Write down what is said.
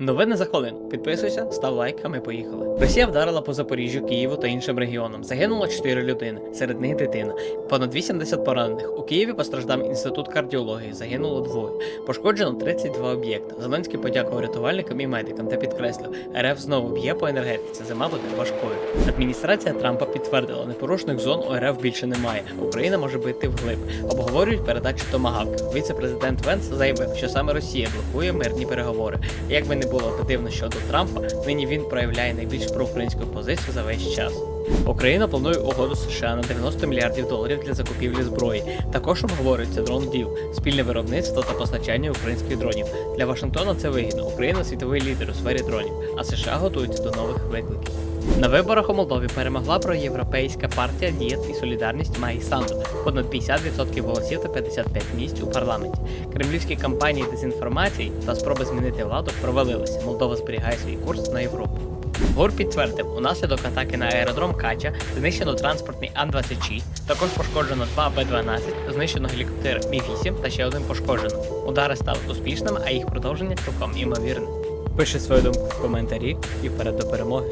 Новини за хвилину. Підписуйся, став лайк, а ми поїхали. Росія вдарила по Запоріжжю, Києву та іншим регіонам. Загинуло 4 людини, серед них дитина. Понад 80 поранених. У Києві постраждав інститут кардіології. Загинуло двоє. Пошкоджено 32 об'єкти. Зеленський подякував рятувальникам і медикам та підкреслив, РФ знову б'є по енергетиці. Зима буде важкою. Адміністрація Трампа підтвердила, непорушних зон у РФ більше немає. Україна може бити вглиб. Обговорюють передачу томагавків. Віце-президент Венс заявив, що саме Росія блокує мирні переговори. Як би не було дивно щодо Трампа, нині він проявляє найбільш проукраїнську позицію за весь час. Україна планує угоду США на 90 мільярдів доларів для закупівлі зброї. Також обговорюється дрон діл, спільне виробництво та постачання українських дронів. Для Вашингтона це вигідно. Україна світовий лідер у сфері дронів, а США готуються до нових викликів. На виборах у Молдові перемогла проєвропейська партія Дієт і Солідарність Маї Санду. Понад 50% голосів та 55 місць у парламенті. Кремлівські кампанії дезінформації та спроби змінити владу провалилися. Молдова зберігає свій курс на Європу. ГУР підтвердив, унаслідок атаки на аеродром Кача знищено транспортний Ан-26, також пошкоджено два Б-12, знищено гелікоптер Мі-8 та ще один пошкоджено. Удари стали успішними, а їх продовження цілком імовірне. Пиши свою думку в коментарі і вперед до перемоги.